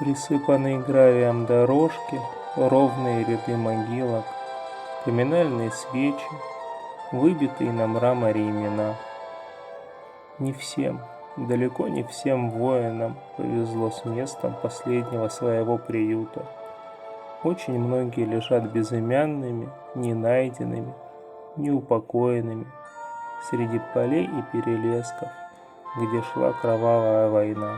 Присыпанные гравием дорожки, ровные ряды могилок, поминальные свечи, выбитые на мраморе имена. Не всем, далеко не всем воинам повезло с местом последнего своего приюта. Очень многие лежат безымянными, не найденными, неупокоенными среди полей и перелесков, где шла кровавая война.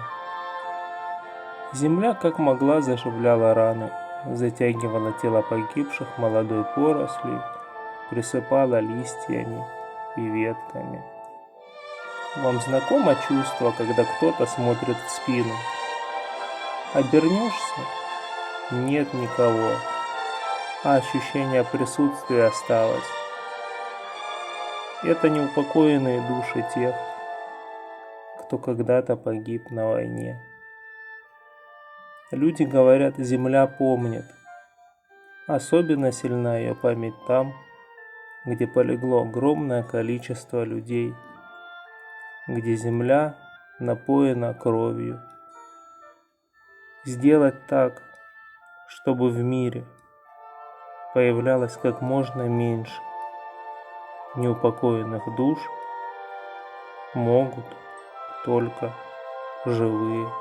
Земля как могла заживляла раны, затягивала тела погибших молодой порослью, присыпала листьями и ветками. Вам знакомо чувство, когда кто-то смотрит в спину? Обернешься? Нет никого, а ощущение присутствия осталось. Это неупокоенные души тех, кто когда-то погиб на войне. Люди говорят, земля помнит. Особенно сильна ее память там, где полегло огромное количество людей, где земля напоена кровью. Сделать так, чтобы в мире появлялось как можно меньше неупокоенных душ, могут только живые